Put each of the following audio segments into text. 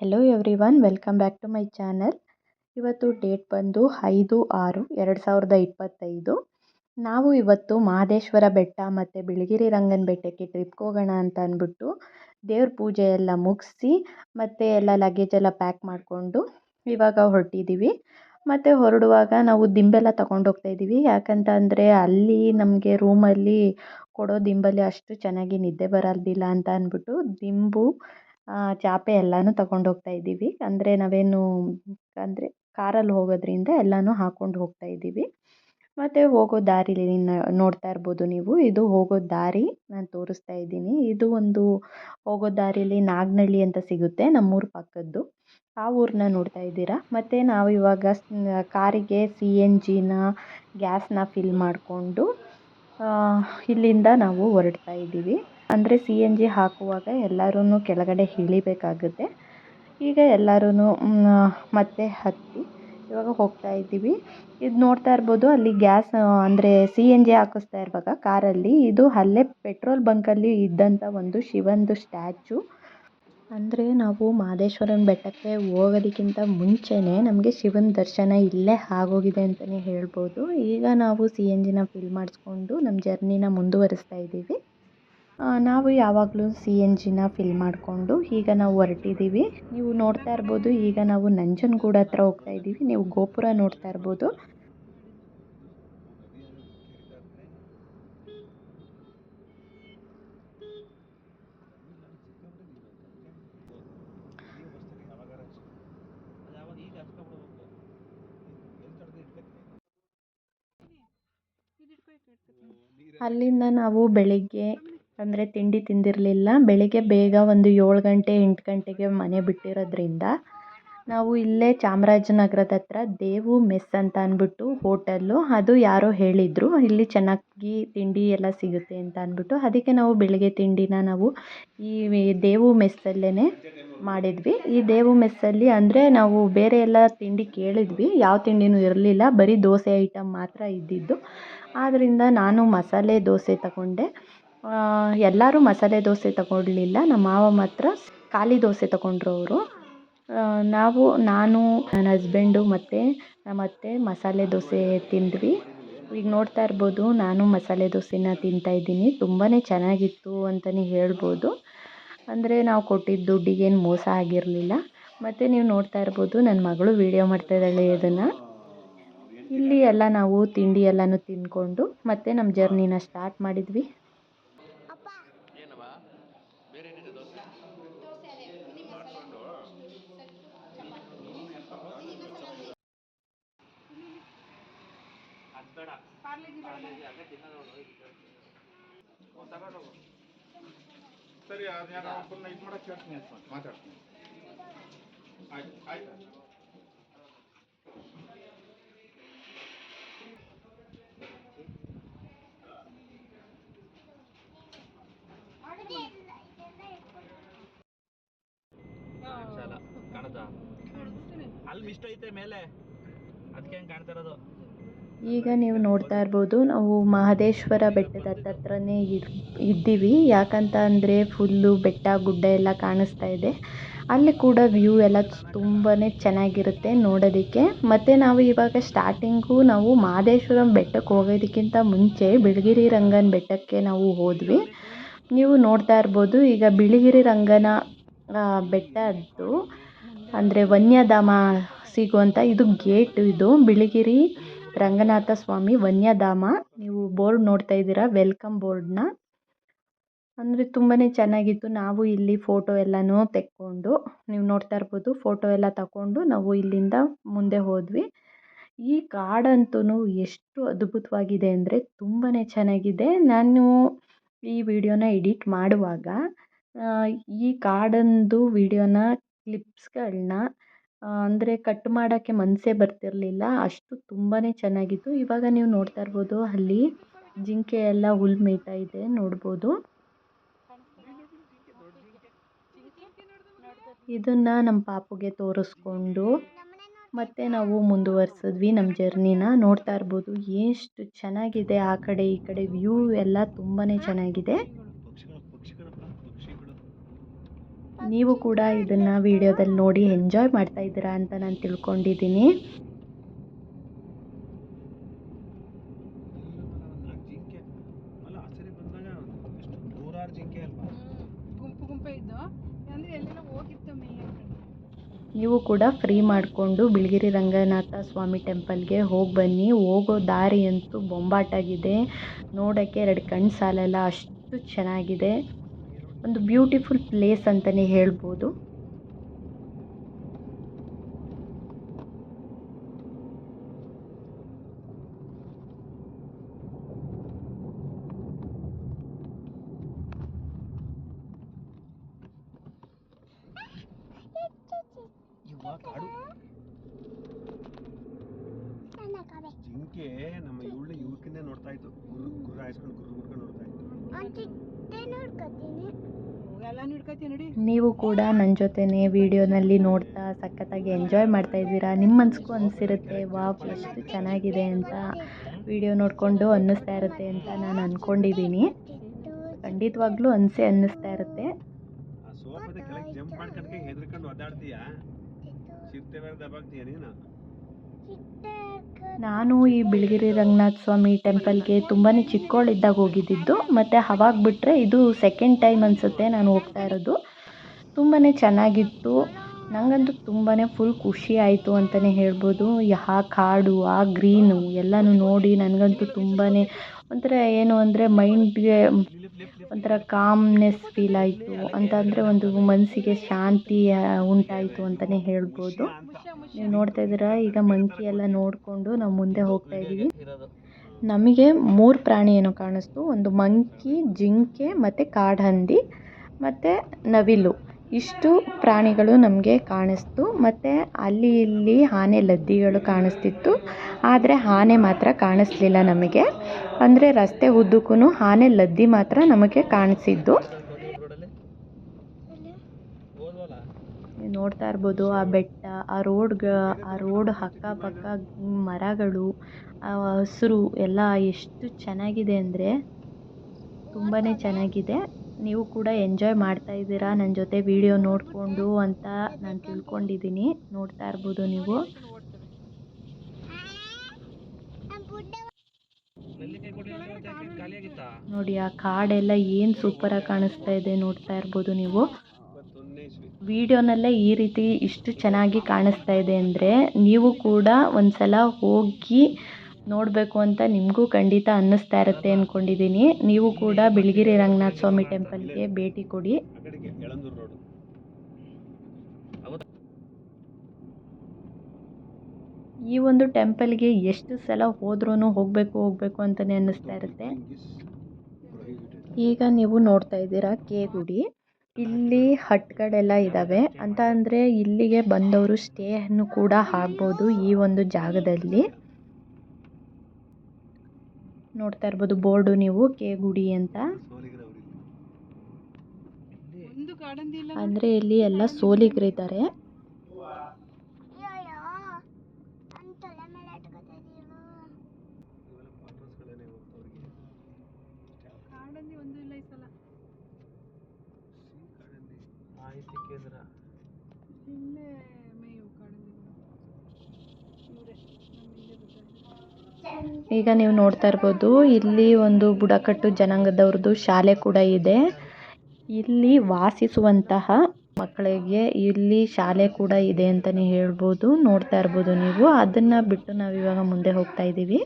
Hello everyone welcome back to my channel ಇವತ್ತು date ಬಂದು ಐದು ಆರು ಎರಡು ಸಾವಿರದ ಇಪ್ಪತ್ತೈದು. ನಾವು ಇವತ್ತು ಮಹದೇಶ್ವರ ಬೆಟ್ಟ ಮತ್ತು ಬಿಳಿಗಿರಿ ರಂಗನ ಬೆಟ್ಟಕ್ಕೆ ಟ್ರಿಪ್ಗೆ ಹೋಗೋಣ ಅಂತ ಅಂದ್ಬಿಟ್ಟು ದೇವ್ರ ಪೂಜೆ ಎಲ್ಲ ಮುಗಿಸಿ ಮತ್ತು ಎಲ್ಲ ಲಗೇಜ್ ಎಲ್ಲ ಪ್ಯಾಕ್ ಮಾಡಿಕೊಂಡು ಇವಾಗ ಹೊರಟಿದ್ದೀವಿ ಮತ್ತು ಹೊರಡುವಾಗ ನಾವು ದಿಂಬೆಲ್ಲ ತಗೊಂಡು ಹೋಗ್ತಾ ಇದ್ದೀವಿ ಯಾಕಂತ ಅಂದರೆ ಅಲ್ಲಿ ನಮಗೆ ರೂಮಲ್ಲಿ ಕೊಡೋ ದಿಂಬಲ್ಲಿ ಅಷ್ಟು ಚೆನ್ನಾಗಿ ನಿದ್ದೆ ಬರಲ್ದಿಲ್ಲ ಅಂತ ಅಂದ್ಬಿಟ್ಟು ದಿಂಬು ಚಾಪೆ ಎಲ್ಲನೂ ತಗೊಂಡು ಹೋಗ್ತಾ ಇದ್ದೀವಿ. ಅಂದರೆ ನಾವೇನು, ಅಂದರೆ ಕಾರಲ್ಲಿ ಹೋಗೋದ್ರಿಂದ ಎಲ್ಲನೂ ಹಾಕ್ಕೊಂಡು ಹೋಗ್ತಾ ಇದ್ದೀವಿ. ಮತ್ತು ಹೋಗೋ ದಾರಿಲಿ ನೋಡ್ತಾ ಇರ್ಬೋದು ನೀವು. ಇದು ಹೋಗೋ ದಾರಿ ನಾನು ತೋರಿಸ್ತಾ ಇದ್ದೀನಿ. ಇದು ಒಂದು ಹೋಗೋ ದಾರಿಲಿ ನಾಗನಳ್ಳಿ ಅಂತ ಸಿಗುತ್ತೆ ನಮ್ಮೂರ ಪಕ್ಕದ್ದು. ಆ ಊರನ್ನ ನೋಡ್ತಾ ಇದ್ದೀರಾ? ಮತ್ತು ನಾವು ಇವಾಗ ಕಾರಿಗೆ ಸಿ ಎನ್ ಜಿನ ಗ್ಯಾಸ್ನ ಫಿಲ್ ಮಾಡಿಕೊಂಡು ಇಲ್ಲಿಂದ ನಾವು ಹೊರಡ್ತಾ ಇದ್ದೀವಿ. ಅಂದರೆ ಸಿ ಎನ್ ಜಿ ಹಾಕುವಾಗ ಎಲ್ಲರೂ ಕೆಳಗಡೆ ಇಳಿಬೇಕಾಗುತ್ತೆ ಈಗ ಎಲ್ಲರೂ ಮತ್ತೆ ಹತ್ತಿ. ಇವಾಗ ಹೋಗ್ತಾ ಇದ್ದೀವಿ. ಇದು ನೋಡ್ತಾ ಇರ್ಬೋದು, ಅಲ್ಲಿ ಗ್ಯಾಸ್ ಅಂದರೆ ಸಿ ಎನ್ ಜಿ ಹಾಕಿಸ್ತಾ ಇರುವಾಗ ಕಾರಲ್ಲಿ ಇದು ಅಲ್ಲೇ ಪೆಟ್ರೋಲ್ ಬಂಕಲ್ಲಿ ಇದ್ದಂಥ ಒಂದು ಶಿವಂದು ಸ್ಟ್ಯಾಚು. ಅಂದರೆ ನಾವು ಮಹದೇಶ್ವರನ ಬೆಟ್ಟಕ್ಕೆ ಹೋಗೋದಕ್ಕಿಂತ ಮುಂಚೆನೇ ನಮಗೆ ಶಿವನ ದರ್ಶನ ಇಲ್ಲೇ ಆಗೋಗಿದೆ ಅಂತಲೇ ಹೇಳ್ಬೋದು. ಈಗ ನಾವು ಸಿ ಎನ್ ಜಿನ ಫಿಲ್ ಮಾಡಿಸ್ಕೊಂಡು ನಮ್ಮ ಜರ್ನಿನ ಮುಂದುವರಿಸ್ತಾ ಇದ್ದೀವಿ. ನಾವು ಯಾವಾಗಲೂ ಸಿ ಎನ್ ಜಿನ ಫಿಲ್ ಮಾಡಿಕೊಂಡು ಈಗ ನಾವು ಹೊರಟಿದ್ದೀವಿ. ನೀವು ನೋಡ್ತಾ ಇರ್ಬೋದು, ಈಗ ನಾವು ನಂಜನಗೂಡು ಹತ್ರ ಹೋಗ್ತಾ ಇದ್ದೀವಿ. ನೀವು ಗೋಪುರ ನೋಡ್ತಾ ಇರ್ಬೋದು. ಅಲ್ಲಿಂದ ನಾವು ಬೆಳಿಗ್ಗೆ ಅಂದರೆ ತಿಂಡಿ ತಿಂದಿರಲಿಲ್ಲ. ಬೆಳಿಗ್ಗೆ ಬೇಗ ಒಂದು ಏಳು ಗಂಟೆ, ಎಂಟು ಗಂಟೆಗೆ ಮನೆ ಬಿಟ್ಟಿರೋದ್ರಿಂದ ನಾವು ಇಲ್ಲೇ ಚಾಮರಾಜನಗರದ ಹತ್ರ ದೇವು ಮೆಸ್ ಅಂತ ಅಂದ್ಬಿಟ್ಟು ಹೋಟೆಲ್ಲು. ಅದು ಯಾರೋ ಹೇಳಿದರು, ಇಲ್ಲಿ ಚೆನ್ನಾಗಿ ತಿಂಡಿ ಎಲ್ಲ ಸಿಗುತ್ತೆ ಅಂತ ಅಂದ್ಬಿಟ್ಟು. ಅದಕ್ಕೆ ನಾವು ಬೆಳಿಗ್ಗೆ ತಿಂಡಿನ ನಾವು ಈ ದೇವು ಮೆಸ್ಸಲ್ಲೇ ಮಾಡಿದ್ವಿ. ಈ ದೇವು ಮೆಸ್ಸಲ್ಲಿ ಅಂದರೆ ನಾವು ಬೇರೆ ಎಲ್ಲ ತಿಂಡಿ ಕೇಳಿದ್ವಿ. ಯಾವ ತಿಂಡಿನೂ ಇರಲಿಲ್ಲ. ಬರೀ ದೋಸೆ ಐಟಮ್ ಮಾತ್ರ ಇದ್ದಿದ್ದು. ಆದ್ದರಿಂದ ನಾನು ಮಸಾಲೆ ದೋಸೆ ತಗೊಂಡೆ. ಎಲ್ಲರೂ ಮಸಾಲೆ ದೋಸೆ ತಗೊಳ್ಲಿಲ್ಲ ನಮ್ಮ ಮಾವ ಮಾತ್ರ ಖಾಲಿ ದೋಸೆ ತಗೊಂಡ್ರು ಅವರು ನಾವು, ನಾನು, ನನ್ನ ಹಸ್ಬೆಂಡು ಮತ್ತು ನಮ್ಮ ಅತ್ತೆ ಮಸಾಲೆ ದೋಸೆ ತಿಂದ್ವಿ. ಈಗ ನೋಡ್ತಾ ಇರ್ಬೋದು, ನಾನು ಮಸಾಲೆ ದೋಸೆನ ತಿಂತಾ ಇದ್ದೀನಿ. ತುಂಬಾ ಚೆನ್ನಾಗಿತ್ತು ಅಂತಲೇ ಹೇಳ್ಬೋದು. ಅಂದರೆ ನಾವು ಕೊಟ್ಟಿದ್ದ ದುಡ್ಡಿಗೇನು ಮೋಸ ಆಗಿರಲಿಲ್ಲ. ಮತ್ತು ನೀವು ನೋಡ್ತಾ ಇರ್ಬೋದು ನನ್ನ ಮಗಳು ವೀಡಿಯೋ ಮಾಡ್ತಾ ಇದ್ದಾಳೆ ಇದನ್ನು. ಇಲ್ಲಿ ಎಲ್ಲ ನಾವು ತಿಂಡಿ ಎಲ್ಲನೂ ತಿಂದ್ಕೊಂಡು ಮತ್ತು ನಮ್ಮ ಜರ್ನಿನ ಸ್ಟಾರ್ಟ್ ಮಾಡಿದ್ವಿ. ಸರಿ ಅದನ್ನ ಪುನಃ ಇದು ಮಾಡಕ್ಕೆ ಹೇಳ್ತೀನಿ ಅಂತ ಮಾತಾಡ್ತೀನಿ. ಆಯ್ತು ಆಯ್ತು. ಕಾಣುತ್ತಾ? ಅಲ್ಲಿ ಮಿಸ್ಟ್ ಐತೆ ಮೇಲೆ. ಅದಕ್ಕೆ ಹೆಂಗೆ ಕಾಣ್ತಾ ಇರೋದು? ಈಗ ನೀವು ನೋಡ್ತಾ ಇರ್ಬೋದು, ನಾವು ಮಹದೇಶ್ವರ ಬೆಟ್ಟದ ಹತ್ತತ್ರನೇ ಇದ್ದೀವಿ. ಯಾಕಂತ ಅಂದರೆ ಫುಲ್ಲು ಬೆಟ್ಟ, ಗುಡ್ಡ ಎಲ್ಲ ಕಾಣಿಸ್ತಾ ಇದೆ. ಅಲ್ಲಿ ಕೂಡ ವ್ಯೂ ಎಲ್ಲ ತುಂಬಾ ಚೆನ್ನಾಗಿರುತ್ತೆ ನೋಡೋದಕ್ಕೆ. ಮತ್ತು ನಾವು ಇವಾಗ ಸ್ಟಾರ್ಟಿಂಗು ನಾವು ಮಹದೇಶ್ವರಂ ಬೆಟ್ಟಕ್ಕೆ ಹೋಗೋದಕ್ಕಿಂತ ಮುಂಚೆ ಬಿಳಿಗಿರಿ ರಂಗನ ಬೆಟ್ಟಕ್ಕೆ ನಾವು ಹೋದ್ವಿ. ನೀವು ನೋಡ್ತಾ ಇರ್ಬೋದು, ಈಗ ಬಿಳಿಗಿರಿ ರಂಗನ ಬೆಟ್ಟದ್ದು ಅಂದರೆ ವನ್ಯಧಾಮ ಸಿಗುವಂಥ ಇದು ಗೇಟ್ ಇದು. ಬಿಳಿಗಿರಿ ರಂಗನಾಥ ಸ್ವಾಮಿ, ವನ್ಯಧಾಮ. ನೀವು ಬೋರ್ಡ್ ನೋಡ್ತಾ ಇದ್ದೀರಾ, ವೆಲ್ಕಮ್ ಬೋರ್ಡ್ನ. ಅಂದರೆ ತುಂಬಾ ಚೆನ್ನಾಗಿತ್ತು. ನಾವು ಇಲ್ಲಿ ಫೋಟೋ ಎಲ್ಲನೂ ತೆಕ್ಕೊಂಡು, ನೀವು ನೋಡ್ತಾ ಇರ್ಬೋದು, ಫೋಟೋ ಎಲ್ಲ ತಗೊಂಡು ನಾವು ಇಲ್ಲಿಂದ ಮುಂದೆ ಹೋದ್ವಿ. ಈ ಕಾಡಂತೂ ಎಷ್ಟು ಅದ್ಭುತವಾಗಿದೆ ಅಂದರೆ ತುಂಬಾ ಚೆನ್ನಾಗಿದೆ. ನಾನು ಈ ವಿಡಿಯೋನ ಎಡಿಟ್ ಮಾಡುವಾಗ ಈ ಕಾಡಂದು ವಿಡಿಯೋನ, ಕ್ಲಿಪ್ಸ್ಗಳನ್ನ ಅಂದರೆ ಕಟ್ ಮಾಡೋಕ್ಕೆ ಮನಸ್ಸೇ ಬರ್ತಿರಲಿಲ್ಲ. ಅಷ್ಟು ತುಂಬಾ ಚೆನ್ನಾಗಿತ್ತು. ಇವಾಗ ನೀವು ನೋಡ್ತಾ ಇರ್ಬೋದು, ಅಲ್ಲಿ ಜಿಂಕೆ ಎಲ್ಲ ಹುಲ್ಲು ಮೇಯ್ತಾ ಇದೆ. ನೋಡ್ಬೋದು. ಇದನ್ನು ನಮ್ಮ ಪಾಪುಗೆ ತೋರಿಸ್ಕೊಂಡು ಮತ್ತು ನಾವು ಮುಂದುವರ್ಸಿದ್ವಿ ನಮ್ಮ ಜರ್ನಿನ. ನೋಡ್ತಾ ಇರ್ಬೋದು, ಎಷ್ಟು ಚೆನ್ನಾಗಿದೆ ಆ ಕಡೆ ಈ ಕಡೆ ವ್ಯೂ ಎಲ್ಲ ತುಂಬಾ ಚೆನ್ನಾಗಿದೆ. ನೀವು ಕೂಡ ಇದನ್ನು ವಿಡಿಯೋದಲ್ಲಿ ನೋಡಿ ಎಂಜಾಯ್ ಮಾಡ್ತಾ ಇದ್ದೀರಾ ಅಂತ ನಾನು ತಿಳ್ಕೊಂಡಿದ್ದೀನಿ. ನೀವು ಕೂಡ ಫ್ರೀ ಮಾಡಿಕೊಂಡು ಬಿಳಿಗಿರಿ ರಂಗನಾಥ ಸ್ವಾಮಿ ಟೆಂಪಲ್ಗೆ ಹೋಗಿ ಬನ್ನಿ. ಹೋಗೋ ದಾರಿ ಅಂತೂ ಬೊಂಬಾಟಾಗಿದೆ. ನೋಡೋಕ್ಕೆ ಎರಡು ಕಣ್ಣು ಸಾಲಲ್ಲ, ಅಷ್ಟು ಚೆನ್ನಾಗಿದೆ. ಒಂದು ಬ್ಯೂಟಿಫುಲ್ ಪ್ಲೇಸ್ ಅಂತಲೇ ಹೇಳ್ಬೋದು. ಜಿಂಕೆ ನಮ್ಮ ಇವಳು ಇವಕ್ಕಿಂತ ನೋಡ್ತಾ ಇತ್ತು. ಗುರು ಗುರು ಹಾಯಿಸ್ಕೊಂಡು ಗುರು ಗುರ್ಕೊಂಡು ನೋಡ್ತಾ ಇತ್ತು. ನೀವು ಕೂಡ ನನ್ನ ಜೊತೆನೇ ವಿಡಿಯೋನಲ್ಲಿ ನೋಡ್ತಾ ಸಖತ್ತಾಗಿ ಎಂಜಾಯ್ ಮಾಡ್ತಾ ಇದ್ದೀರಾ? ನಿಮ್ಮ ಮನ್ಸಿಗೂ ಅನಿಸಿರುತ್ತೆ, ವಾವ್, ಎಷ್ಟು ಚೆನ್ನಾಗಿದೆ ಅಂತ ವಿಡಿಯೋ ನೋಡಿಕೊಂಡು ಅನ್ನಿಸ್ತಾ ಇರುತ್ತೆ ಅಂತ ನಾನು ಅಂದ್ಕೊಂಡಿದ್ದೀನಿ ಖಂಡಿತವಾಗ್ಲೂ ಅನಿಸೇ ಅನ್ನಿಸ್ತಾ ಇರುತ್ತೆ. ಜಂಪ್ ಮಾಡ್ಕೊಂಡು ಹೆದರ್ಕೊಂಡು ಒದ್ದಾಡ್ತೀಯಾ? ನೀನು? ನಾನು ಈ ಬಿಳಿಗಿರಿ ರಂಗನಾಥ ಸ್ವಾಮಿ ಟೆಂಪಲ್ಗೆ ತುಂಬಾ ಚಿಕ್ಕವಳಿದ್ದಾಗ ಹೋಗಿದ್ದಿದ್ದು, ಮತ್ತು ಅವಾಗ ಬಿಟ್ಟರೆ ಇದು ಸೆಕೆಂಡ್ ಟೈಮ್ ಅನಿಸುತ್ತೆ ನಾನು ಹೋಗ್ತಾ ಇರೋದು. ತುಂಬಾ ಚೆನ್ನಾಗಿತ್ತು. ನನಗಂತೂ ತುಂಬಾ ಫುಲ್ ಖುಷಿ ಆಯಿತು ಅಂತಲೇ ಹೇಳ್ಬೋದು. ಆ ಕಾಡು, ಆ, ಗ್ರೀನು ಎಲ್ಲನೂ ನೋಡಿ ನನಗಂತೂ ತುಂಬಾ ಒಂಥರ ಏನು ಅಂದರೆ ಮೈಂಡ್ಗೆ ಒಂಥರ ಕಾಮ್ನೆಸ್ ಫೀಲ್ ಆಯಿತು. ಅಂತ ಅಂದರೆ ಒಂದು ಮನಸ್ಸಿಗೆ ಶಾಂತಿ ಉಂಟಾಯಿತು ಅಂತಲೇ ಹೇಳ್ಬೋದು. ನೀವು ನೋಡ್ತಾ ಇದ್ದೀರಾ? ಈಗ ಮಂಕಿ ಎಲ್ಲ ನೋಡಿಕೊಂಡು ನಾವು ಮುಂದೆ ಹೋಗ್ತಾ ಇದ್ದೀವಿ. ನಮಗೆ ಮೂರು ಪ್ರಾಣಿ ಏನೋ ಕಾಣಿಸ್ತು? ಒಂದು ಮಂಕಿ ಜಿಂಕೆ ಮತ್ತು ಕಾಡಹಂದಿ ಮತ್ತು ನವಿಲು. ಇಷ್ಟು ಪ್ರಾಣಿಗಳು ನಮಗೆ ಕಾಣಿಸ್ತು. ಮತ್ತು ಅಲ್ಲಿ ಇಲ್ಲಿ ಆನೆ ಲದ್ದಿಗಳು ಕಾಣಿಸ್ತಿತ್ತು. ಆದರೆ ಆನೆ ಮಾತ್ರ ಕಾಣಿಸ್ಲಿಲ್ಲ ನಮಗೆ. ಅಂದರೆ ರಸ್ತೆ ಉದ್ದಕ್ಕೂ ಆನೆ ಲದ್ದಿ ಮಾತ್ರ ನಮಗೆ ಕಾಣಿಸಿದ್ದು. ನೋಡ್ತಾ ಇರ್ಬೋದು ಆ ಬೆಟ್ಟ, ಆ ರೋಡ್ಗ ಆ ರೋಡ್ ಅಕ್ಕಪಕ್ಕ ಮರಗಳು ಹಸಿರು, ಎಲ್ಲ ಎಷ್ಟು ಚೆನ್ನಾಗಿದೆ ಅಂದರೆ ತುಂಬಾ ಚೆನ್ನಾಗಿದೆ. ನೀವು ಕೂಡ ಎಂಜಾಯ್ ಮಾಡ್ತಾ ಇದ್ದೀರಾ? ನನ್ನ ಜೊತೆ ವಿಡಿಯೋ ನೋಡಿಕೊಂಡು ಅಂತ ನಾನು ತಿಳ್ಕೊಂಡಿದ್ದೀನಿ. ನೋಡ್ತಾ ಇರ್ಬೋದು ನೀವು. ನೋಡಿ, ಆ ಕಾಡೆಲ್ಲ ಏನು ಸೂಪರಾಗಿ ಕಾಣಿಸ್ತಾ ಇದೆ ನೋಡ್ತಾ ಇರ್ಬೋದು ನೀವು. ವಿಡಿಯೋನಲ್ಲೇ ಈ ರೀತಿ ಇಷ್ಟು ಚೆನ್ನಾಗಿ ಕಾಣಿಸ್ತಾ ಇದೆ ಅಂದರೆ ನೀವು ಕೂಡ ಒಂದು ಸಲ ಹೋಗಿ ನೋಡಬೇಕು ಅಂತ ನಿಮಗೂ ಖಂಡಿತ ಅನ್ನಿಸ್ತಾ ಇರುತ್ತೆ ಅಂದ್ಕೊಂಡಿದ್ದೀನಿ ನೀವು ಕೂಡ ಬಿಳಿಗಿರಿ ರಂಗನಾಥ ಸ್ವಾಮಿ ಟೆಂಪಲ್ಗೆ ಭೇಟಿ ಕೊಡಿ. ಈ ಒಂದು ಟೆಂಪಲ್ಗೆ ಎಷ್ಟು ಸಲ ಹೋದ್ರೂ ಹೋಗಬೇಕು ಹೋಗಬೇಕು ಅಂತಲೇ ಅನ್ನಿಸ್ತಾ ಇರುತ್ತೆ. ಈಗ ನೀವು ನೋಡ್ತಾ ಇದ್ದೀರಾ ಕೆ ಗುಡಿ ಇಲ್ಲಿ ಹಟ್ಗಳೆಲ್ಲ ಇದ್ದಾವೆ ಅಂತ ಅಂದರೆ ಇಲ್ಲಿಗೆ ಬಂದವರು ಸ್ಟೇಯನ್ನು ಕೂಡ ಆಗ್ಬೋದು ಈ ಒಂದು ಜಾಗದಲ್ಲಿ. ನೋಡ್ತಾ ಇರ್ಬೋದು ಬೋರ್ಡು ನೀವು ಕೆ ಗುಡಿ ಅಂತ. ಅಂದ್ರೆ ಇಲ್ಲ ಎಲ್ಲ ಸೋಲಿಗರಿದ್ದಾರೆ ಇವೆಲ್ಲ ಕ್ವಾರ್ಟರ್ಸ್ಗಳೇನೆ ಅವ್ರಿಗೆ ಕಾಡಂದಿ ಒಂದು ಇಲ್ಲ ಈ ಸಲ ಮಾಹಿತಿ ಕೇಂದ್ರ ಇಲ್ಲೇ ಮೇವು ಕಾಡಂದಿಗಳು ಇವರೇ ನಮ್ಮ ಇಲ್ಲೇ ಬರ್ತಾರೆ ಈಗ ನೀವು ನೋಡ್ತಾ ಇರ್ಬೋದು, ಇಲ್ಲಿ ಒಂದು ಬುಡಕಟ್ಟು ಜನಾಂಗದವ್ರದ್ದು ಶಾಲೆ ಕೂಡ ಇದೆ. ಇಲ್ಲಿ ವಾಸಿಸುವಂತಹ ಮಕ್ಕಳಿಗೆ ಇಲ್ಲಿ ಶಾಲೆ ಕೂಡ ಇದೆ ಅಂತಲೇ ಹೇಳ್ಬೋದು. ನೋಡ್ತಾ ಇರ್ಬೋದು ನೀವು. ಅದನ್ನು ಬಿಟ್ಟು ನಾವು ಇವಾಗ ಮುಂದೆ ಹೋಗ್ತಾ ಇದ್ದೀವಿ.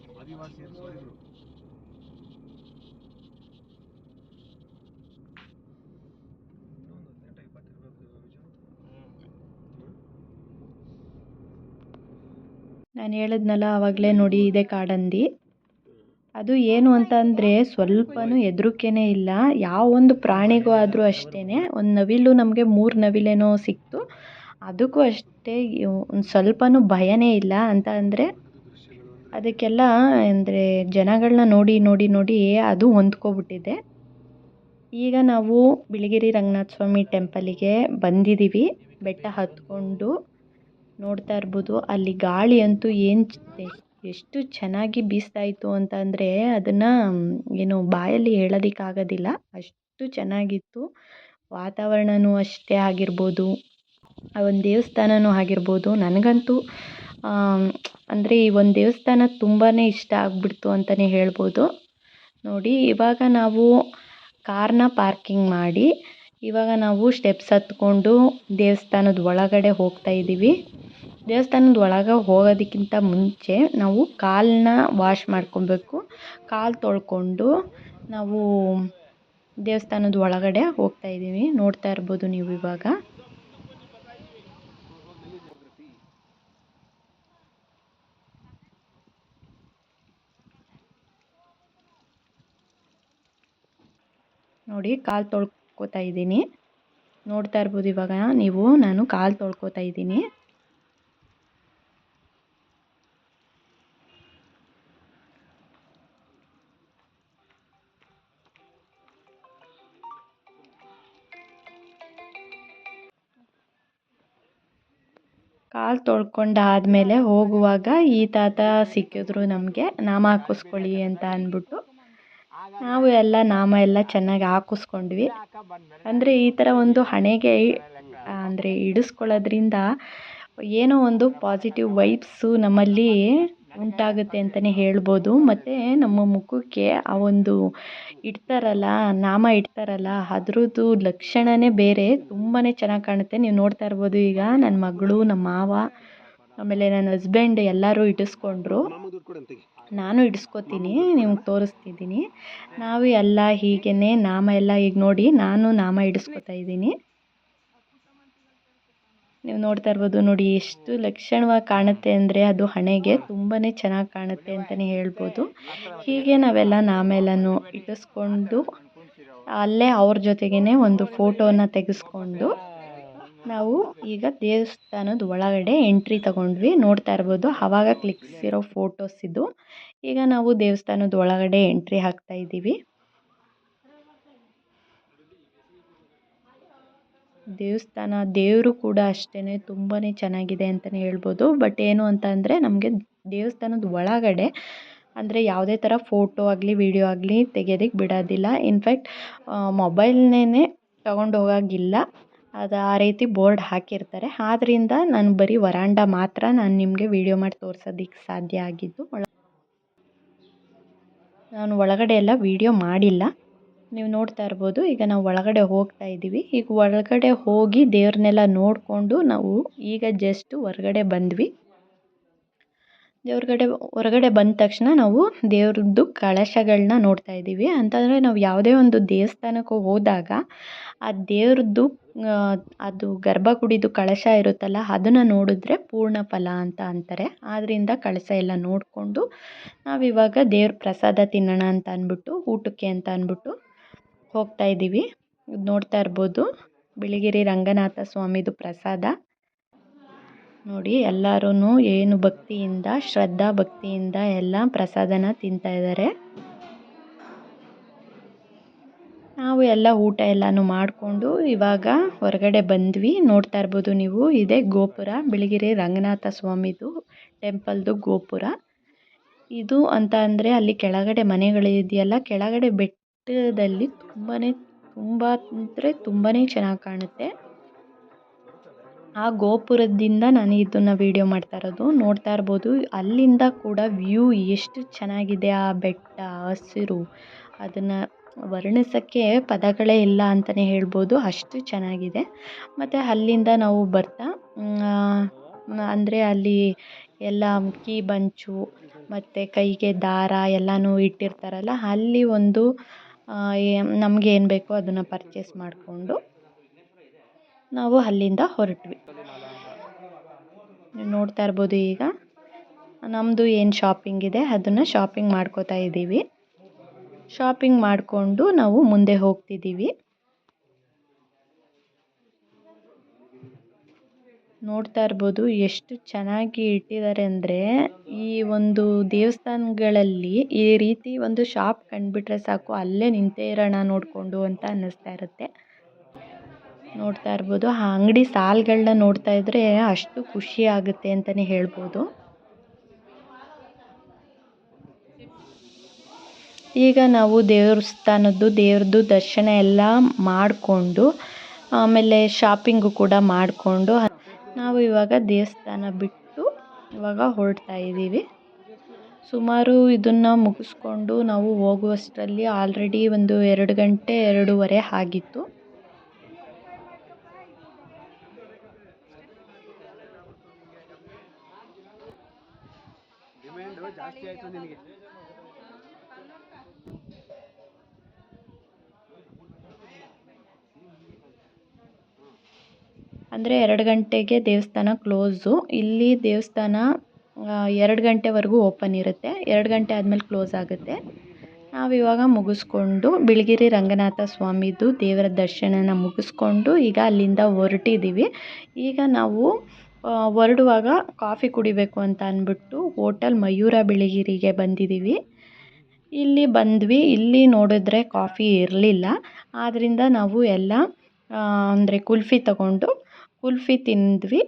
ನಾನು ಹೇಳಿದ್ನಲ್ಲ ಆವಾಗಲೇ ನೋಡಿ ಇದೆ ಕಾಡಂದಿ. ಅದು ಏನು ಅಂತ ಅಂದರೆ ಸ್ವಲ್ಪನೂ ಹೆದರಿಕೆನೇ ಇಲ್ಲ. ಯಾವ ಒಂದು ಪ್ರಾಣಿಗೂ ಆದರೂ ಅಷ್ಟೇ ಒಂದು ನವಿಲು ನಮಗೆ ಮೂರು ನವಿಲೇನೋ ಸಿಕ್ತು. ಅದಕ್ಕೂ ಅಷ್ಟೇ ಒಂದು ಸ್ವಲ್ಪನೂ ಭಯನೇ ಇಲ್ಲ ಅಂತ ಅಂದರೆ ಅದಕ್ಕೆಲ್ಲ ಅಂದರೆ ಜನಗಳನ್ನ ನೋಡಿ ನೋಡಿ ನೋಡಿ ಅದು ಹೊಂದ್ಕೊಬಿಟ್ಟಿದೆ. ಈಗ ನಾವು ಬಿಳಿಗಿರಿ ರಂಗನಾಥ ಸ್ವಾಮಿ ಟೆಂಪಲಿಗೆ ಬಂದಿದ್ದೀವಿ ಬೆಟ್ಟ ಹತ್ಕೊಂಡು ನೋಡ್ತಾ ಇರ್ಬೋದು. ಅಲ್ಲಿ ಗಾಳಿ ಅಂತೂ ಏನು ಎಷ್ಟು ಚೆನ್ನಾಗಿ ಬೀಸ್ತಾ ಇತ್ತು ಅಂತ ಅಂದರೆ ಅದನ್ನು ಏನು ಬಾಯಲ್ಲಿ ಹೇಳೋದಕ್ಕಾಗೋದಿಲ್ಲ ಅಷ್ಟು ಚೆನ್ನಾಗಿತ್ತು. ವಾತಾವರಣವೂ ಅಷ್ಟೇ ಆಗಿರ್ಬೋದು. ಆ ಒಂದು ದೇವಸ್ಥಾನವೂ ಆಗಿರ್ಬೋದು. ನನಗಂತೂ ಅಂದರೆ ಈ ಒಂದು ದೇವಸ್ಥಾನ ತುಂಬಾ ಇಷ್ಟ ಆಗಿಬಿಡ್ತು ಅಂತಲೇ ಹೇಳ್ಬೋದು. ನೋಡಿ, ಇವಾಗ ನಾವು ಕಾರ್ನ ಪಾರ್ಕಿಂಗ್ ಮಾಡಿ, ಇವಾಗ ನಾವು ಸ್ಟೆಪ್ಸ್ ಹತ್ಕೊಂಡು ದೇವಸ್ಥಾನದ ಒಳಗಡೆ ಹೋಗ್ತಾ ಇದ್ದೀವಿ ದೇವಸ್ಥಾನದ ಒಳಗೆ ಹೋಗೋದಕ್ಕಿಂತ ಮುಂಚೆ ನಾವು ಕಾಲನ್ನ ವಾಶ್ ಮಾಡ್ಕೊಬೇಕು. ಕಾಲು ತೊಳ್ಕೊಂಡು ನಾವು ದೇವಸ್ಥಾನದ ಒಳಗಡೆ ಹೋಗ್ತಾ ಇದ್ದೀವಿ. ನೋಡ್ತಾ ಇರ್ಬೋದು ನೀವು ಇವಾಗ. ನೋಡಿ, ಕಾಲು ತೊಳ್ಕೊತಾ ಇದ್ದೀನಿ. ನೋಡ್ತಾ ಇರ್ಬೋದು ಇವಾಗ ನೀವು. ನಾನು ಕಾಲು ತೊಳ್ಕೊತಾ ಇದ್ದೀನಿ. ಕಾಲು ತೊಳ್ಕೊಂಡಾದಮೇಲೆ ಹೋಗುವಾಗ ಈ ತಾತ ಸಿಕ್ಕಿದ್ರು ನಮಗೆ, ನಾಮ ಹಾಕಿಸ್ಕೊಳ್ಳಿ ಅಂತ ಅಂದ್ಬಿಟ್ಟು ನಾವು ಎಲ್ಲ ನಾಮ ಎಲ್ಲ ಚೆನ್ನಾಗಿ ಹಾಕಿಸ್ಕೊಂಡ್ವಿ. ಅಂದರೆ ಈ ಥರ ಒಂದು ಹಣೆಗೆ ಅಂದರೆ ಇಡಿಸ್ಕೊಳ್ಳೋದ್ರಿಂದ ಏನೋ ಒಂದು ಪಾಸಿಟಿವ್ ವೈಬ್ಸು ನಮ್ಮಲ್ಲಿ ಉಂಟಾಗುತ್ತೆ ಅಂತಲೇ ಹೇಳ್ಬೋದು. ಮತ್ತು ನಮ್ಮ ಮುಖಕ್ಕೆ ಆ ಒಂದು ಇಡ್ತಾರಲ್ಲ, ನಾಮ ಇಡ್ತಾರಲ್ಲ, ಅದ್ರದ್ದು ಲಕ್ಷಣವೇ ಬೇರೆ. ತುಂಬಾ ಚೆನ್ನಾಗಿ ಕಾಣುತ್ತೆ. ನೀವು ನೋಡ್ತಾ ಇರ್ಬೋದು ಈಗ ನನ್ನ ಮಗಳು ನಮ್ಮ ಮಾವ, ಆಮೇಲೆ ನನ್ನ ಹಸ್ಬೆಂಡ್ ಎಲ್ಲರೂ ಇಡಿಸ್ಕೊಂಡ್ರು. ನಾನು ಇಡಿಸ್ಕೊತೀನಿ, ನಿಮ್ಗೆ ತೋರಿಸ್ತಿದ್ದೀನಿ. ನಾವು ಎಲ್ಲ ಹೀಗೇ ನಾಮ ಎಲ್ಲ ಈಗ ನೋಡಿ ನಾನು ನಾಮ ಇಡಿಸ್ಕೊತಾ ಇದ್ದೀನಿ. ನೀವು ನೋಡ್ತಾ ಇರ್ಬೋದು ನೋಡಿ, ಎಷ್ಟು ಲಕ್ಷಣವಾಗಿ ಕಾಣುತ್ತೆ ಅಂದರೆ ಅದು ಹಣೆಗೆ ತುಂಬಾ ಚೆನ್ನಾಗಿ ಕಾಣುತ್ತೆ ಅಂತಲೇ ಹೇಳ್ಬೋದು. ಹೀಗೆ ನಾವೆಲ್ಲ ನಾಮೆಲ್ಲನೂ ಇಟ್ಟಿಸ್ಕೊಂಡು ಅಲ್ಲೇ ಅವ್ರ ಜೊತೆಗೇ ಒಂದು ಫೋಟೋನ ತೆಗೆಸ್ಕೊಂಡು ನಾವು ಈಗ ದೇವಸ್ಥಾನದ ಒಳಗಡೆ ಎಂಟ್ರಿ ತಗೊಂಡ್ವಿ. ನೋಡ್ತಾ ಇರ್ಬೋದು ಆವಾಗ ಕ್ಲಿಕ್ಸಿರೋ ಫೋಟೋಸ್ ಇದು. ಈಗ ನಾವು ದೇವಸ್ಥಾನದ ಒಳಗಡೆ ಎಂಟ್ರಿ ಹಾಕ್ತಾ ಇದ್ದೀವಿ. ದೇವಸ್ಥಾನ ದೇವರು ಕೂಡ ಅಷ್ಟೇ ತುಂಬಾ ಚೆನ್ನಾಗಿದೆ ಅಂತಲೇ ಹೇಳ್ಬೋದು. ಬಟ್ ಏನು ಅಂತ ಅಂದರೆ ನಮಗೆ ದೇವಸ್ಥಾನದ ಒಳಗಡೆ ಅಂದರೆ ಯಾವುದೇ ಥರ ಫೋಟೋ ಆಗಲಿ ವಿಡಿಯೋ ಆಗಲಿ ತೆಗೆಯೋದಕ್ಕೆ ಬಿಡೋದಿಲ್ಲ. ಇನ್ಫ್ಯಾಕ್ಟ್ ಮೊಬೈಲ್ನೇ ತಗೊಂಡು ಹೋಗೋಂಗಿಲ್ಲ. ಅದು ಆ ರೀತಿ ಬೋರ್ಡ್ ಹಾಕಿರ್ತಾರೆ. ಆದ್ದರಿಂದ ನಾನು ಬರೀ ವರಾಂಡ ಮಾತ್ರ ನಾನು ನಿಮಗೆ ವಿಡಿಯೋ ಮಾಡಿ ತೋರ್ಸೋದಕ್ಕೆ ಸಾಧ್ಯ ಆಗಿದ್ದು. ನಾನು ಒಳಗಡೆ ಎಲ್ಲ ವಿಡಿಯೋ ಮಾಡಿಲ್ಲ. ನೀವು ನೋಡ್ತಾ ಇರ್ಬೋದು, ಈಗ ನಾವು ಒಳಗಡೆ ಹೋಗ್ತಾ ಇದ್ದೀವಿ ಈಗ ಒಳಗಡೆ ಹೋಗಿ ದೇವ್ರನ್ನೆಲ್ಲ ನೋಡಿಕೊಂಡು ನಾವು ಈಗ ಜಸ್ಟ್ ಹೊರಗಡೆ ಬಂದ್ವಿ. ದೇವ್ರಗಡೆ, ಹೊರಗಡೆ ಬಂದ ತಕ್ಷಣ ನಾವು ದೇವ್ರದ್ದು ಕಳಶಗಳನ್ನ ನೋಡ್ತಾ ಇದ್ದೀವಿ ಅಂತಂದರೆ ನಾವು ಯಾವುದೇ ಒಂದು ದೇವಸ್ಥಾನಕ್ಕೆ ಹೋದಾಗ ಆ ದೇವ್ರದ್ದು ಅದು ಗರ್ಭಗುಡಿದು ಕಳಶ ಇರುತ್ತಲ್ಲ, ಅದನ್ನು ನೋಡಿದ್ರೆ ಪೂರ್ಣ ಫಲ ಅಂತ ಅಂತಾರೆ. ಆದ್ದರಿಂದ ಕಳಶ ಎಲ್ಲ ನೋಡಿಕೊಂಡು ನಾವಿವಾಗ ದೇವ್ರ ಪ್ರಸಾದ ತಿನ್ನೋಣ ಅಂತ ಅಂದ್ಬಿಟ್ಟು, ಊಟಕ್ಕೆ ಅಂತ ಅಂದ್ಬಿಟ್ಟು ಹೋಗ್ತಾ ಇದ್ದೀವಿ ನೋಡ್ತಾ ಇರ್ಬೋದು. ಬಿಳಿಗಿರಿ ರಂಗನಾಥ ಸ್ವಾಮಿದು ಪ್ರಸಾದ. ನೋಡಿ ಎಲ್ಲರೂ ಏನು ಭಕ್ತಿಯಿಂದ, ಶ್ರದ್ಧಾ ಭಕ್ತಿಯಿಂದ ಎಲ್ಲ ಪ್ರಸಾದನ ತಿಂತಾ ಇದ್ದಾರೆ ನಾವು ಎಲ್ಲ ಊಟ ಎಲ್ಲಾನು ಮಾಡಿಕೊಂಡು ಇವಾಗ ಹೊರಗಡೆ ಬಂದ್ವಿ. ನೋಡ್ತಾ ಇರ್ಬೋದು ನೀವು, ಇದೇ ಗೋಪುರ, ಬಿಳಿಗಿರಿ ರಂಗನಾಥ ಸ್ವಾಮಿದು ಟೆಂಪಲ್ದು ಗೋಪುರ. ಇದು ಅಂತ ಅಂದರೆ ಅಲ್ಲಿ ಕೆಳಗಡೆ ಮನೆಗಳಿದೆಯಲ್ಲ, ಕೆಳಗಡೆ ಬೆಟ್ಟದಲ್ಲಿ ತುಂಬಾ ತುಂಬ ಅಂದರೆ ತುಂಬಾ ಚೆನ್ನಾಗಿ ಕಾಣುತ್ತೆ. ಆ ಗೋಪುರದಿಂದ ನಾನು ಇದನ್ನ ವೀಡಿಯೋ ಮಾಡ್ತಾ ಇರೋದು. ನೋಡ್ತಾ ಇರ್ಬೋದು, ಅಲ್ಲಿಂದ ಕೂಡ ವ್ಯೂ ಎಷ್ಟು ಚೆನ್ನಾಗಿದೆ ಆ ಬೆಟ್ಟ, ಹಸಿರು, ಅದನ್ನು ವರ್ಣಿಸೋಕ್ಕೆ ಪದಗಳೇ ಇಲ್ಲ ಅಂತಲೇ ಹೇಳ್ಬೋದು, ಅಷ್ಟು ಚೆನ್ನಾಗಿದೆ. ಮತ್ತು ಅಲ್ಲಿಂದ ನಾವು ಬರ್ತಾ ಅಂದರೆ ಅಲ್ಲಿ ಎಲ್ಲ ಕೀ ಬಂಚು, ಮತ್ತು ಕೈಗೆ ದಾರ ಎಲ್ಲನೂ ಇಟ್ಟಿರ್ತಾರಲ್ಲ, ಅಲ್ಲಿ ಒಂದು ನಮ್ಗೆ ಏನು ಬೇಕೋ ಅದನ್ನು ಪರ್ಚೇಸ್ ಮಾಡಿಕೊಂಡು ನಾವು ಅಲ್ಲಿಂದ ಹೊರಟ್ವಿ. ನೀವು ನೋಡ್ತಾ ಇರ್ಬೋದು ಈಗ. ನಮ್ಮದು ಏನು ಶಾಪಿಂಗ್ ಇದೆ, ಅದನ್ನು ಶಾಪಿಂಗ್ ಮಾಡ್ಕೋತಾ ಇದ್ದೀವಿ. ಶಾಪಿಂಗ್ ಮಾಡಿಕೊಂಡು ನಾವು ಮುಂದೆ ಹೋಗ್ತಿದ್ದೀವಿ. ನೋಡ್ತಾ ಇರ್ಬೋದು ಎಷ್ಟು ಚೆನ್ನಾಗಿ ಇಟ್ಟಿದ್ದಾರೆ ಅಂದರೆ ಈ ಒಂದು ದೇವಸ್ಥಾನಗಳಲ್ಲಿ ಈ ರೀತಿ ಒಂದು ಶಾಪ್ ಕಂಡುಬಿಟ್ರೆ ಸಾಕು, ಅಲ್ಲೇ ನಿಂತೇ ಇರೋಣ ನೋಡಿಕೊಂಡು ಅಂತ ಅನ್ನಿಸ್ತಾ ಇರುತ್ತೆ. ನೋಡ್ತಾ ಇರ್ಬೋದು, ಆ ಅಂಗಡಿ ಸಾಲುಗಳನ್ನ ನೋಡ್ತಾ ಇದ್ರೆ ಅಷ್ಟು ಖುಷಿ ಆಗುತ್ತೆ ಅಂತಲೇ ಹೇಳ್ಬೋದು. ಈಗ ನಾವು ದೇವಸ್ಥಾನದ್ದು, ದೇವ್ರದ್ದು ದರ್ಶನ ಎಲ್ಲ ಮಾಡಿಕೊಂಡು, ಆಮೇಲೆ ಶಾಪಿಂಗು ಕೂಡ ಮಾಡಿಕೊಂಡು ನಾವು ಇವಾಗ ದೇವಸ್ಥಾನ ಬಿಟ್ಟು ಇವಾಗ ಹೊರಡ್ತಾ ಇದ್ದೀವಿ. ಸುಮಾರು ಇದನ್ನು ಮುಗಿಸ್ಕೊಂಡು ನಾವು ಹೋಗುವಷ್ಟರಲ್ಲಿ ಆಲ್ರೆಡಿ ಒಂದು ಎರಡು ಗಂಟೆ, ಎರಡೂವರೆ ಆಗಿತ್ತು. ಜಾಸ್ತಿ ಆಯಿತು ನಿನಗೆ ಅಂದರೆ ಎರಡು ಗಂಟೆಗೆ ದೇವಸ್ಥಾನ ಕ್ಲೋಸು ಇಲ್ಲಿ ದೇವಸ್ಥಾನ ಎರಡು ಗಂಟೆವರೆಗೂ ಓಪನ್ ಇರುತ್ತೆ. ಎರಡು ಗಂಟೆ ಆದಮೇಲೆ ಕ್ಲೋಸ್ ಆಗುತ್ತೆ. ನಾವಿವಾಗ ಮುಗಿಸ್ಕೊಂಡು ಬಿಳಿಗಿರಿ ರಂಗನಾಥ ಸ್ವಾಮಿದು ದೇವರ ದರ್ಶನನ ಮುಗಿಸ್ಕೊಂಡು ಈಗ ಅಲ್ಲಿಂದ ಹೊರಟಿದ್ದೀವಿ ಈಗ ನಾವು ಹೊರಡುವಾಗ ಕಾಫಿ ಕುಡಿಬೇಕು ಅಂತ ಅಂದ್ಬಿಟ್ಟು ಹೋಟೆಲ್ ಮಯೂರ ಬಿಳಿಗಿರಿಗೆ ಬಂದಿದ್ದೀವಿ ಇಲ್ಲಿ ಬಂದ್ವಿ. ಇಲ್ಲಿ ನೋಡಿದ್ರೆ ಕಾಫಿ ಇರಲಿಲ್ಲ. ಆದ್ದರಿಂದ ನಾವು ಎಲ್ಲ ಅಂದರೆ ಕುಲ್ಫಿ ತಗೊಂಡು ಕುಲ್ಫಿ ತಿಂದ್ವಿ.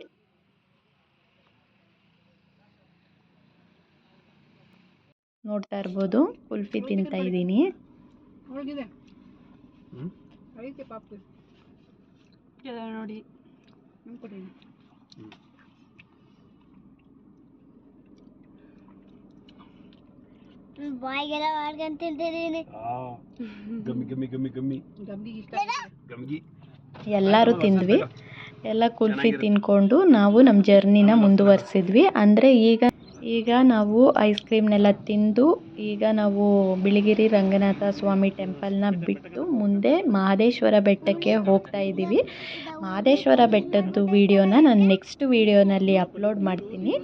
ನೋಡ್ತಾ ಇರ್ಬೋದು ಕುಲ್ಫಿ ತಿಂತಾ ಇದ್ದೀನಿ. ನೋಡಿ. ಬಾಯಿಗೆಲ್ಲ ಮಾಡ್ಕೊಂಡ್ ತಿಂತಿದ್ದೀನಿ ಗಮ್ಮಿ ಗಮ್ಮಿ ಗಮ್ಮಿ ಗಮ್ಮಿ. ಎಲ್ಲರೂ ತಿಂದ್ವಿ. ಎಲ್ಲ ಕುಲ್ಫಿ ತಿನ್ಕೊಂಡು ನಾವು ನಮ್ಮ ಜರ್ನಿನ ಮುಂದುವರಿಸಿದ್ವಿ. ಅಂದರೆ ಈಗ ಈಗ ನಾವು ಐಸ್ ಕ್ರೀಮ್ನೆಲ್ಲ ತಿಂದು, ಈಗ ನಾವು ಬಿಳಿಗಿರಿ ರಂಗನಾಥ ಸ್ವಾಮಿ ಟೆಂಪಲ್ನ ಬಿಟ್ಟು ಮುಂದೆ ಮಹದೇಶ್ವರ ಬೆಟ್ಟಕ್ಕೆ ಹೋಗ್ತಾ ಇದ್ದೀವಿ. ಮಹದೇಶ್ವರ ಬೆಟ್ಟದ್ದು ವೀಡಿಯೋನ ನಾನು ನೆಕ್ಸ್ಟ್ ವೀಡಿಯೋನಲ್ಲಿ ಅಪ್ಲೋಡ್ ಮಾಡ್ತೀನಿ.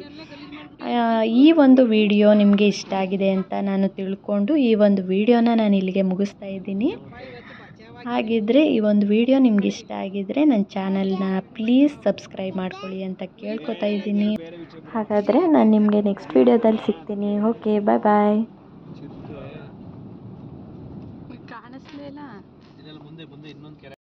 ಈ ಒಂದು ವಿಡಿಯೋ ನಿಮಗೆ ಇಷ್ಟ ಆಗಿದೆ ಅಂತ ನಾನು ತಿಳ್ಕೊಂಡು ಈ ಒಂದು ವಿಡಿಯೋನ ನಾನು ಇಲ್ಲಿಗೆ ಮುಗಿಸ್ತಾ ಇದ್ದೀನಿ. ಹಾಗಿದ್ದರೆ ಈ ಒಂದು ವಿಡಿಯೋ ನಿಮ್ಗೆ ಇಷ್ಟ ಆಗಿದ್ದರೆ ನನ್ನ ಚಾನಲ್ನ ಪ್ಲೀಸ್ ಸಬ್ಸ್ಕ್ರೈಬ್ ಮಾಡ್ಕೊಳ್ಳಿ ಅಂತ ಕೇಳ್ಕೊತಾ ಇದ್ದೀನಿ. ಹಾಗಾದರೆ ನಾನು ನಿಮಗೆ ನೆಕ್ಸ್ಟ್ ವಿಡಿಯೋದಲ್ಲಿ ಸಿಗ್ತೀನಿ. ಓಕೆ ಬಾಯ್ ಬಾಯ್